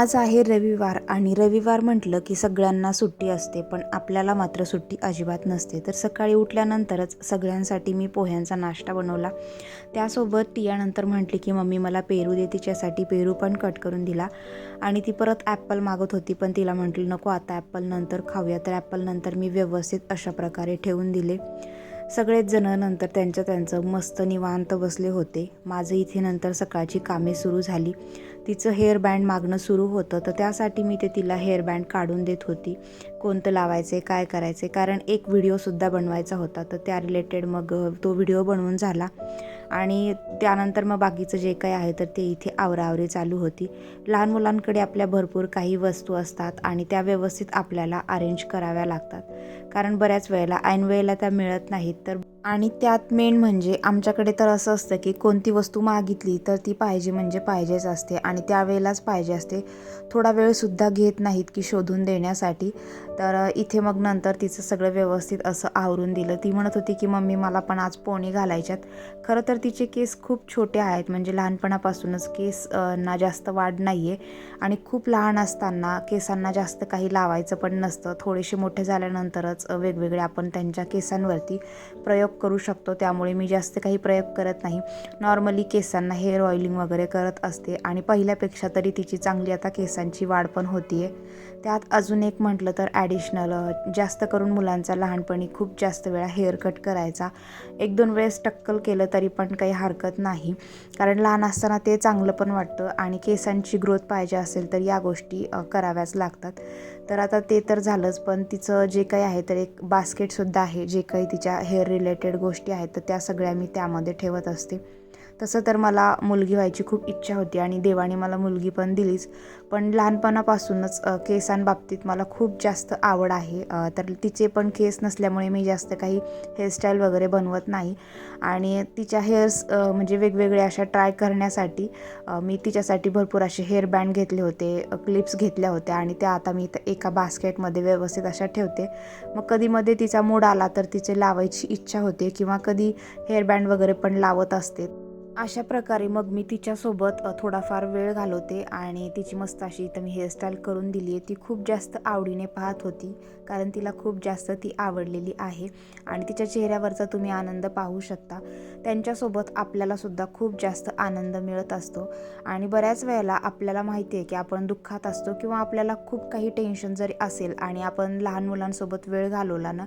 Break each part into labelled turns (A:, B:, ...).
A: आज आहे रविवार आणि रविवार म्हटलं की सगळ्यांना सुट्टी असते पण आपल्याला मात्र सुट्टी अजिबात नसते. तर सकाळी उठल्यानंतरच सगळ्यांसाठी मी पोह्यांचा नाश्ता बनवला. त्यासोबत टियानंतर म्हटली की मम्मी मला पेरू दे तिच्यासाठी पेरू पण कट करून दिला. आणि ती परत ॲपल मागत होती पण तिला म्हटलं नको आता ॲपल नंतर खाऊया. तर ॲपल नंतर मी व्यवस्थित अशा प्रकारे ठेवून दिले. सगळेच जण नंतर त्यांचं त्यांचं मस्त निवांत बसले होते. माझं इथे नंतर सकाळची कामे सुरू झाली. तिचं हेअर बँड मागणं सुरू होतं तर त्यासाठी मी ते तिला हेअर बँड काढून देत होती. कोणतं लावायचे काय करायचे कारण एक व्हिडिओसुद्धा बनवायचा होता तर त्या रिलेटेड मग तो व्हिडिओ बनवून झाला. आणि त्यानंतर मग बाकीचं जे काही आहे तर ते इथे आवराआवरी चालू होती. लहान मुलांकडे आपल्या भरपूर काही वस्तू असतात आणि त्या व्यवस्थित आपल्याला अरेंज कराव्या लागतात. कारण बऱ्याच वेळेला ऐन वेळेला त्या मिळत नाहीत तर आणि त्यात मेन म्हणजे आमच्याकडे तर असं असतं की कोणती वस्तू मागितली तर ती पाहिजे म्हणजे पाहिजेच असते आणि त्यावेळेलाच पाहिजे असते. थोडा वेळसुद्धा घेत नाहीत की शोधून देण्यासाठी. तर इथे मग नंतर तिचं सगळं व्यवस्थित असं आवरून दिलं. ती म्हणत होती की मम्मी मला पण आज पोणी घालायच्यात. खरं तर तिचे केस खूप छोटे आहेत. म्हणजे लहानपणापासूनच केस ना जास्त वाढ नाही आहे आणि खूप लहान असताना केसांना जास्त काही लावायचं पण नसतं. थोडेसे मोठे झाल्यानंतरच वेगवेगळे आपण त्यांच्या केसांवरती प्रयोग करू शकतो. त्यामुळे मी जास्त काही प्रयोग करत नाही. नॉर्मली केसांना हेअर ऑइलिंग वगैरे करत असते. आणि पहिल्यापेक्षा तरी तिची चांगली आता केसांची वाढ पण होती आहे त्यात अजून एक म्हटलं तर ॲडिशनल जास्त करून मुलांचा लहानपणी खूप जास्त वेळा हेअर कट करायचा. एक दोन वेळेस टक्कल केलं तरी पण काही हरकत नाही. कारण लहान असताना ते चांगलं पण वाटतं आणि केसांची ग्रोथ पाहिजे असेल तर या गोष्टी कराव्याच लागतात. तर आता ते तर झालंच पण तिचं जे काही आहे तर एक बास्केटसुद्धा आहे. जे काही तिच्या हेअर रिलेटेड गोष्टी आहेत तर त्या सगळ्या मी त्यामध्ये ठेवत असते. तसं तर मला मुलगी व्हायची खूप इच्छा होती आणि देवाने मला मुलगी पण दिलीच. पण लहानपणापासूनच केसांबाबतीत मला खूप जास्त आवड आहे. तर तिचे पण केस नसल्यामुळे मी जास्त काही हेअरस्टाईल वगैरे बनवत नाही. आणि तिच्या हेअर्स म्हणजे वेगवेगळे अशा ट्राय करण्यासाठी मी तिच्यासाठी भरपूर असे हेअर बँड घेतले होते क्लिप्स घेतल्या होत्या आणि त्या आता मी एका बास्केटमध्ये व्यवस्थित अशा ठेवते. मग कधीमध्ये तिचा मूड आला तर तिचे लावायची इच्छा होते किंवा कधी हेअर बँड वगैरे पण लावत असते. अशा प्रकारे मग मी तिच्यासोबत थोडाफार वेळ घालवते आणि तिची मस्त अशी इथं मी हेअरस्टाईल करून दिली आहे ती खूप जास्त आवडीने पाहत होती कारण तिला खूप जास्त ती आवडलेली आहे आणि तिच्या चेहऱ्यावरचा तुम्ही आनंद पाहू शकता. त्यांच्यासोबत आपल्यालासुद्धा खूप जास्त आनंद मिळत असतो आणि बऱ्याच वेळेला आपल्याला माहिती आहे की आपण दुःखात असतो किंवा आपल्याला खूप काही टेन्शन जरी असेल आणि आपण लहान मुलांसोबत वेळ घालवला ना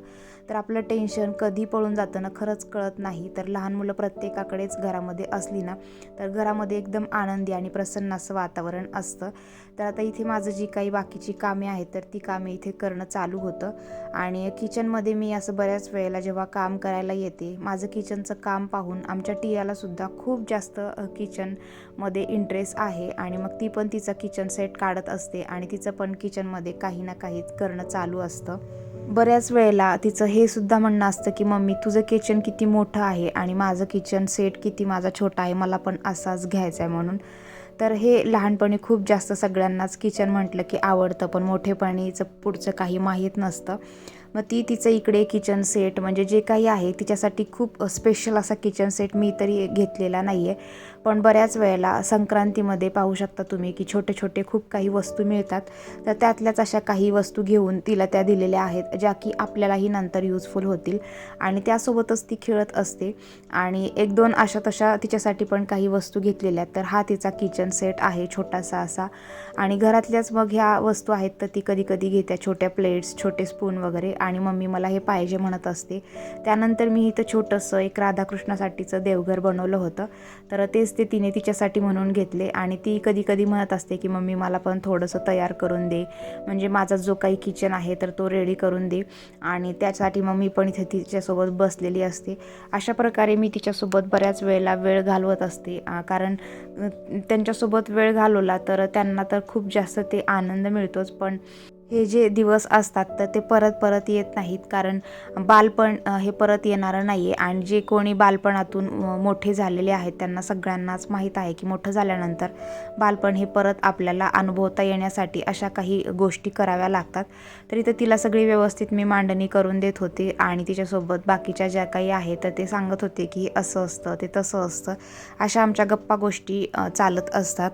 A: तर आपलं टेन्शन कधी पळून जातं ना खरंच कळत नाही. तर लहान मुलं प्रत्येकाकडेच घरामध्ये असली ना तर घरामध्ये एकदम आनंदी आणि प्रसन्न असं वातावरण असतं. तर आता इथे माझं जी काही बाकीची कामे आहेत तर ती कामे इथे करणं चालू होतं. आणि किचनमध्ये मी असं बऱ्याच वेळेला जेव्हा काम करायला येते माझं किचनचं काम पाहून आमच्या टियालासुद्धा खूप जास्त किचनमध्ये इंटरेस्ट आहे. आणि मग ती पण तिचा किचन सेट काढत असते आणि तिचं पण किचनमध्ये काही ना काही करणं चालू असतं. बऱ्याच वेळेला तिचं हे सुद्धा म्हणणं असतं की मम्मी तुझं किचन किती मोठं आहे आणि माझं किचन सेट किती माझा छोटा आहे मला पण असाच घ्यायचा आहे म्हणून. तर हे लहानपणी खूप जास्त सगळ्यांनाच किचन म्हटलं की आवडतं पण मोठेपणीचं पुढचं काही माहीत नसतं. मग ती तिचं इकडे किचन सेट म्हणजे जे काही आहे तिच्यासाठी खूप स्पेशल असा किचन सेट मी तरी घेतलेला नाही आहे पण बऱ्याच वेळेला संक्रांतीमध्ये पाहू शकता तुम्ही की छोटे छोटे खूप काही वस्तू मिळतात. तर त्यातल्याच अशा काही वस्तू घेऊन तिला त्या दिलेल्या आहेत ज्या की आपल्यालाही नंतर यूजफुल होतील. आणि त्यासोबतच ती खेळत असते. आणि एक दोन अशा तशा तिच्यासाठी पण काही वस्तू घेतलेल्या आहेत. तर हा तिचा किचन सेट आहे छोटासा असा. आणि घरातल्याच मग ह्या वस्तू आहेत तर ती कधी कधी घेते छोट्या प्लेट्स छोटे स्पून वगैरे. आणि मम्मी मला हे पाहिजे म्हणत असते. त्यानंतर मी इथं छोटंसं एक राधाकृष्णासाठीचं देवघर बनवलं होतं. तर तेच ते तिने तिच्यासाठी म्हणून घेतले. आणि ती कधी कधी म्हणत असते की मम्मी मला पण थोडंसं तयार करून दे. म्हणजे माझा जो काही किचन आहे तर तो रेडी करून दे. आणि त्यासाठी मग मी पण इथे तिच्यासोबत बसलेली असते. अशा प्रकारे मी तिच्यासोबत बऱ्याच वेळेला वेळ घालवत असते. कारण त्यांच्यासोबत वेळ घालवला तर त्यांना तर खूप जास्त ते आनंद मिळतोच. पण हे जे दिवस असतात तर ते परत परत येत नाहीत. कारण बालपण हे परत येणारं नाही आहे आणि जे कोणी बालपणातून मोठे झालेले आहेत त्यांना सगळ्यांनाच माहीत आहे की मोठं झाल्यानंतर बालपण हे परत आपल्याला अनुभवता येण्यासाठी अशा काही गोष्टी कराव्या लागतात. तरी तर तिला सगळी व्यवस्थित मी मांडणी करून देत होते. आणि तिच्यासोबत बाकीच्या ज्या काही आहेत तर ते सांगत होते की असं असतं ते तसं असतं. अशा आमच्या गप्पा गोष्टी चालत असतात.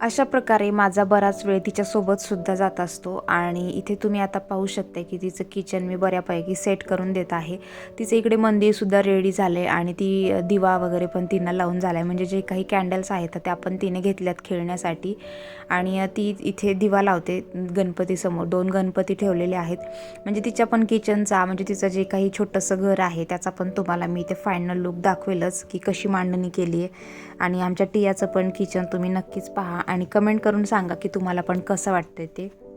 A: अशा प्रकारे माझा बराच वेळ तिच्यासोबत सुद्धा जात असतो आणि इथे तुम्ही आता पाहू शकता की तिचं किचन मी बऱ्यापैकी सेट करून देत आहे. तिचं इकडे मंदिरसुद्धा रेडी झालं आहे आणि ती दिवा वगैरे पण तिनं लावून झाला आहे म्हणजे जे काही कॅन्डल्स आहेत त्या पण तिने घेतल्यात खेळण्यासाठी. आणि ती इथे दिवा लावते गणपतीसमोर. दोन गणपती ठेवलेले आहेत. म्हणजे तिच्या पण किचनचा म्हणजे तिचं जे काही छोटंसं घर आहे त्याचा पण तुम्हाला मी इथे फायनल लुक दाखवेलच की कशी मांडणी केली आहे आणि आमच्या टियाचं पण किचन तुम्ही नक्कीच पहा. आणि कमेंट करून सांगा की तुम्हाला पण कसं वाटतं ते.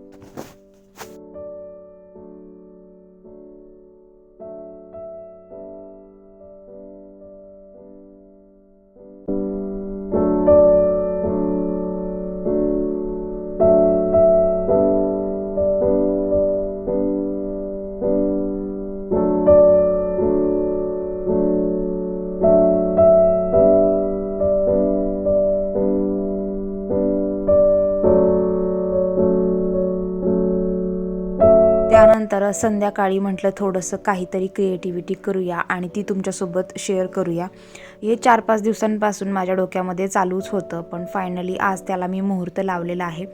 A: त्यानंतर संध्याकाळी म्हटलं थोडंसं काहीतरी क्रिएटिव्हिटी करूया आणि ती तुमच्यासोबत शेअर करूया. हे चार पाच दिवसांपासून माझ्या डोक्यामध्ये चालूच होतं पण फायनली आज त्याला मी मुहूर्त लावलेला आहे.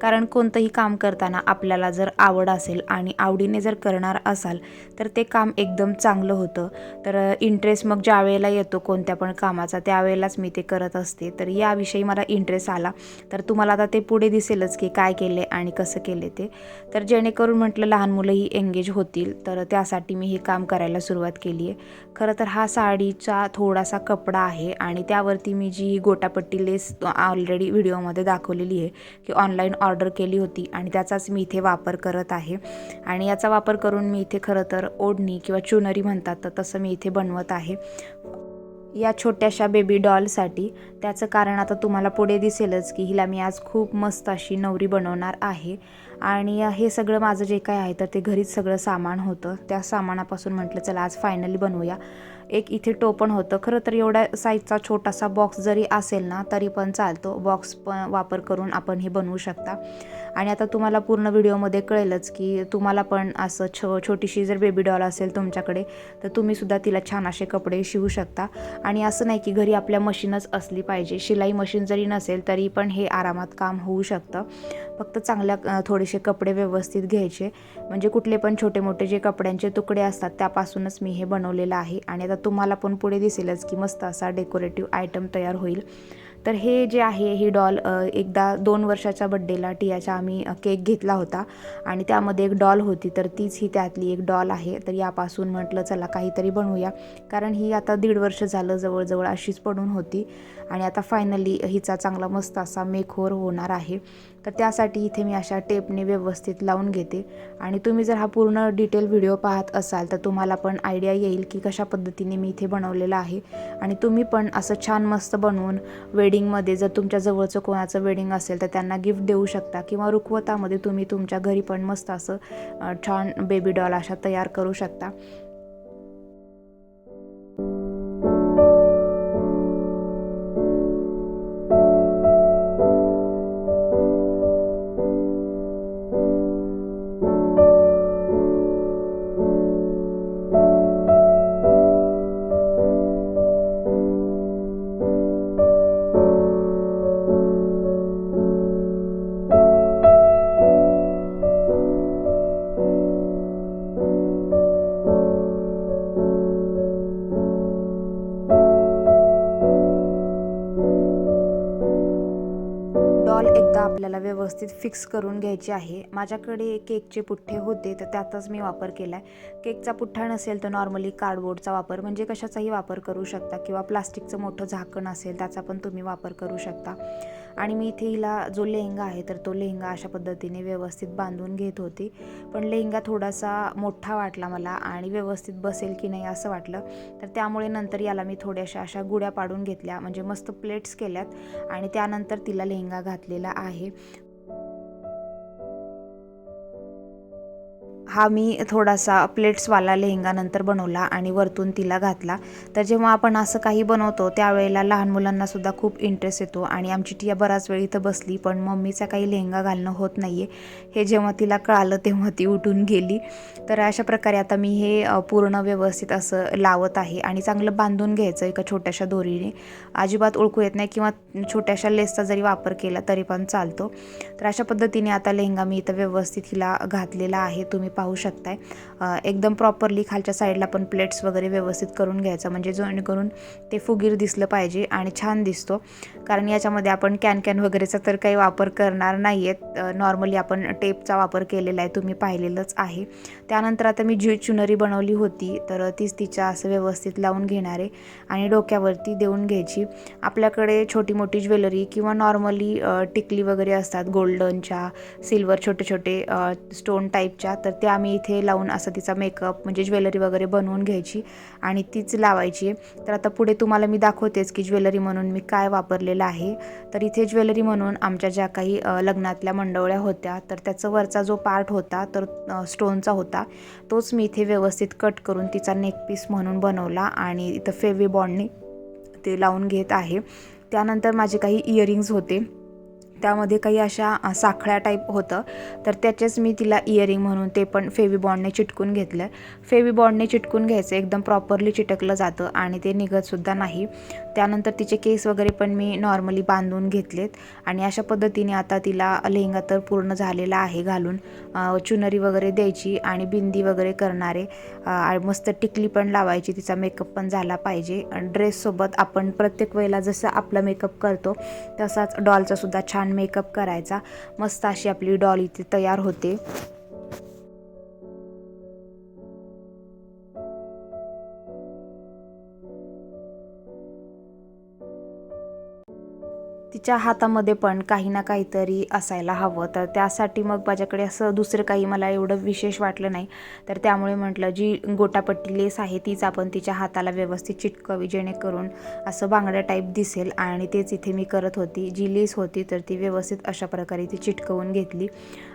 A: कारण कोणतंही काम करताना आपल्याला जर आवड असेल आणि आवडीने जर करणार असाल तर ते काम एकदम चांगलं होतं. तर इंटरेस्ट मग ज्या वेळेला येतो कोणत्या पण कामाचा त्यावेळेलाच मी ते करत असते. तर याविषयी मला इंटरेस्ट आला. तर तुम्हाला आता ते पुढे दिसेलच की काय केले आणि कसं केले ते. तर जेणेकरून म्हटलं लहान मुलं मुलंही एंगेज होतील तर त्यासाठी मी हे काम करायला सुरुवात केली आहे. खरं तर हा साडीचा थोडासा कपडा आहे आणि त्यावरती मी जी गोटापट्टी लेस ऑलरेडी व्हिडिओमध्ये दाखवलेली आहे की ऑनलाईन ऑर्डर केली होती आणि त्याचाच मी इथे वापर करत आहे. आणि याचा वापर करून मी इथे खरं तर ओढणी किंवा चुनरी म्हणतात तर तसं मी इथे बनवत आहे. या छोट्याशा बेबी डॉलसाठी त्याचं कारण आता तुम्हाला पुढे दिसेलच की हिला मी आज खूप मस्त अशी नवरी बनवणार आहे. आणि हे सगळं माझं जे काय आहे तर ते घरीच सगळं सामान होतं. त्या सामानापासून म्हटलं चला आज फायनली बनवूया. एक इथे टोपण होतं. खरं तर एवढ्या साईजचा छोटासा बॉक्स जरी असेल ना तरी पण चालतो. बॉक्स पण वापर करून आपण हे बनवू शकता. आणि आता तुम्हाला पूर्ण व्हिडिओमध्ये कळेलच की तुम्हाला पण असं छो छोटीशी जर बेबी डॉल असेल तुमच्याकडे तर तुम्हीसुद्धा तिला छान असे कपडे शिवू शकता. आणि असं नाही की घरी आपल्या मशीनच असली पाहिजे. शिलाई मशीन जरी नसेल तरी पण हे आरामात काम होऊ शकतं. फक्त चांगल्या थोडेसे कपडे व्यवस्थित घ्यायचे. म्हणजे कुठले पण छोटे मोठे जे कपड्यांचे तुकडे असतात त्यापासूनच मी हे बनवलेलं आहे. आणि आता तुम्हाला पण पुढे दिसेलच की मस्त असा डेकोरेटिव्ह आयटम तयार होईल. तर हे जे आहे ही डॉल एकदा दोन वर्षाच्या बड्डेला टियाचा आम्ही केक घेतला होता. आणि त्यामध्ये एक डॉल होती तर तीच ही त्यातली एक डॉल आहे. तर यापासून म्हटलं चला काहीतरी बनवूया. कारण ही आता दीड वर्ष झालं जवळजवळ अशीच पडून होती. आणि आता फायनली हिचा चांगला मस्त असा मेखोर होणार आहे. तर त्यासाठी इथे मी अशा टेपने व्यवस्थित लावून घेते. आणि तुम्ही जर हा पूर्ण डिटेल व्हिडिओ पाहत असाल तर तुम्हाला पण आयडिया येईल की कशा पद्धतीने मी इथे बनवलेलं आहे. आणि तुम्ही पण असं छान मस्त बनवून वेडिंग वेडिंगमध्ये जर तुमच्या जवळचं कोणाचं वेडिंग असेल तर त्यांना गिफ्ट देऊ शकता. किंवा रुखवतामध्ये तुम्ही तुमच्या घरी पण मस्त असं छान बेबी डॉल अशा तयार करू शकता. व्यवस्थित फिक्स करून घ्यायची आहे. माझ्याकडे केकचे पुठ्ठे होते तर त्यातच मी वापर केला आहे केकचा पुठ्ठा नसेल तर नॉर्मली कार्डबोर्डचा वापर म्हणजे कशाचाही वापर करू शकता किंवा प्लास्टिकचं मोठं झाकण असेल त्याचा पण तुम्ही वापर करू शकता. आणि मी इथे हिला जो लेहंगा आहे तर तो लेहंगा अशा पद्धतीने व्यवस्थित बांधून घेत होती. पण लेहंगा थोडासा मोठा वाटला मला आणि व्यवस्थित बसेल की नाही असं वाटलं. तर त्यामुळे नंतर याला मी थोड्याशा अशा गुड्या पाडून घेतल्या म्हणजे मस्त प्लेट्स केल्यात. आणि त्यानंतर तिला लेहंगा घातलेला आहे. हा मी थोडासा प्लेट्सवाला लेहंगा नंतर बनवला आणि वरतून तिला घातला. तर जेव्हा आपण असं काही बनवतो त्यावेळेला लहान मुलांनासुद्धा खूप इंटरेस्ट येतो आणि आमची टिया बराच वेळ इथं बसली पण मम्मीचा काही लेहंगा घालणं होत नाही आहे हे जेव्हा तिला कळालं तेव्हा ती उठून गेली. तर अशा प्रकारे आता मी हे पूर्ण व्यवस्थित असं लावत आहे आणि चांगलं बांधून घ्यायचं एका छोट्याशा दोरीने. अजिबात ओळखू येत नाही किंवा छोट्याशा लेसचा जरी वापर केला तरी पण चालतो. तर अशा पद्धतीने आता लेहंगा मी इथं व्यवस्थित हिला घातलेला आहे. तुम्ही पाहू शकताय. एकदम प्रॉपरली खालच्या साईडला पण प्लेट्स वगैरे व्यवस्थित करून घ्यायचं. म्हणजे जेणेकरून ते फुगीर दिसलं पाहिजे आणि छान दिसतो. कारण याच्यामध्ये आपण कॅन कॅन वगैरेचा तर काही वापर करणार नाही आहेत नॉर्मली आपण टेपचा वापर केलेला आहे. तुम्ही पाहिलेलंच आहे. त्यानंतर आता मी जी चुनरी बनवली होती तर तीच तिच्या असं व्यवस्थित लावून घेणार आहे आणि डोक्यावरती देऊन घ्यायची. आपल्याकडे छोटी मोठी ज्वेलरी किंवा नॉर्मली टिकली वगैरे असतात गोल्डनच्या सिल्वर छोटे छोटे स्टोन टाईपच्या तर त्या आम्ही इथे लावून असं तिचा मेकअप म्हणजे ज्वेलरी वगैरे बनवून घ्यायची आणि तीच लावायची. तर आता पुढे तुम्हाला मी दाखवतेच की ज्वेलरी म्हणून मी काय वापरलेलं आहे. तर इथे ज्वेलरी म्हणून आमच्या ज्या काही लग्नातल्या मंडवळ्या होत्या तर त्याचा वरचा जो पार्ट होता तर स्टोनचा होता तोच मी इथे व्यवस्थित कट करून तिचा नेक पीस म्हणून बनवला आणि इथं फेवी बॉन्डने ते लावून घेत आहे. त्यानंतर माझे काही इयरिंग्ज होते. त्यामध्ये काही अशा साखळ्या टाईप होतं. तर त्याचेच मी तिला इयरिंग म्हणून ते पण फेवी बॉन्डने चिटकून घेतलं. फेवी बॉन्डने चिटकून घ्यायचं एकदम प्रॉपरली चिटकलं जातं आणि ते निघतसुद्धा नाही. त्यानंतर तिचे केस वगैरे पण मी नॉर्मली बांधून घेतलेत. आणि अशा पद्धतीने आता तिला लेहंगा तर पूर्ण झालेला आहे घालून. चुनरी वगैरे द्यायची आणि बिंदी वगैरे करणारे. आणि मस्त टिकली पण लावायची तिचा मेकअप पण झाला पाहिजे. ड्रेससोबत आपण प्रत्येक वेळेला जसं आपला मेकअप करतो तसाच डॉलचासुद्धा छान मेकअप करायचा. मस्त अशी आपली डॉल इथे तयार होते. तिच्या हातामध्ये पण काही ना काहीतरी असायला हवं. तर त्यासाठी मग माझ्याकडे असं दुसरं काही मला एवढं विशेष वाटलं नाही. तर त्यामुळे म्हटलं जी गोटापट्टी लेस आहे तीच आपण तिच्या हाताला व्यवस्थित चिटकावी जेणेकरून असं बांगड्या टाईप दिसेल. आणि तेच इथे मी करत होती. जी लेस होती तर ती व्यवस्थित अशा प्रकारे ती चिटकवून घेतली.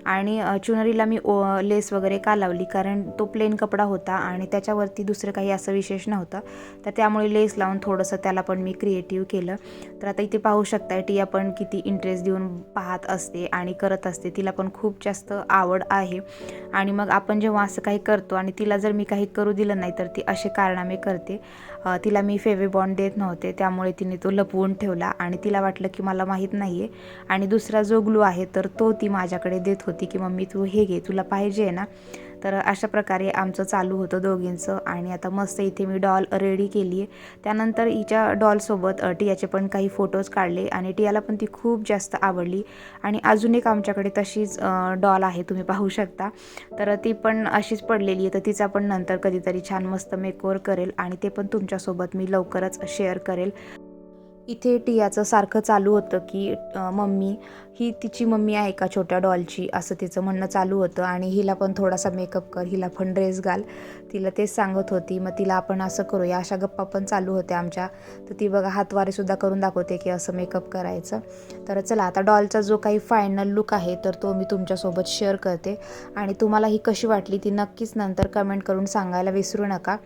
A: आणि चुनरीला मी ओ लेस वगैरे का लावली? कारण तो प्लेन कपडा होता आणि त्याच्यावरती दुसरं काही असं विशेष नव्हतं. तर त्यामुळे लेस लावून थोडंसं त्याला पण मी क्रिएटिव्ह केलं. तर आता इथे पाहू शकताय टिया आपण किती इंटरेस्ट देऊन पाहत असते आणि करत असते तिला पण खूप जास्त आवड आहे. आणि मग आपण जेव्हा असं काही करतो आणि तिला जर मी काही करू दिलं नाही तर ती असे कारणामे करते. तिला मी फेवे बॉन्ड देत नव्हते त्यामुळे तिने तो लपवून ठेवला आणि तिला वाटलं की मला माहीत नाही आहे आणि दुसरा जो ग्लू आहे तर तो ती माझ्याकडे देत होती की मम्मी तू हे घे तुला पाहिजे आहे ना? तर अशा प्रकारे आमचं चालू होतं दोघींचं आणि आता मस्त इथे मी डॉल रेडी केली आहे. त्यानंतर हिच्या डॉलसोबत टियाचे पण काही फोटोज काढले आणि टियाला पण ती खूप जास्त आवडली. आणि अजून एक आमच्याकडे तशीच डॉल आहे तुम्ही पाहू शकता. तर ती पण अशीच पडलेली आहे तर तिचा पण नंतर कधीतरी छान मस्त मेकओवर करेल आणि ते पण तुमच्यासोबत मी लवकरच शेअर करेल. इथे टियाचं सारखं चालू होतं की मम्मी ही तिची मम्मी आहे का छोट्या डॉलची असं तिचं म्हणणं चालू होतं आणि हिला पण थोडासा मेकअप कर हिला पण ड्रेस घाल. तिला तेच सांगत होती मग तिला आपण असं करूया. अशा गप्पा पण चालू होत्या आमच्या. तर ती बघा हातवारेसुद्धा करून दाखवते की असं मेकअप करायचं. तर चला आता डॉलचा जो काही फायनल लुक आहे तर तो मी तुमच्यासोबत शेअर करते. आणि तुम्हाला ही कशी वाटली ती नक्कीच नंतर कमेंट करून सांगायला विसरू नका.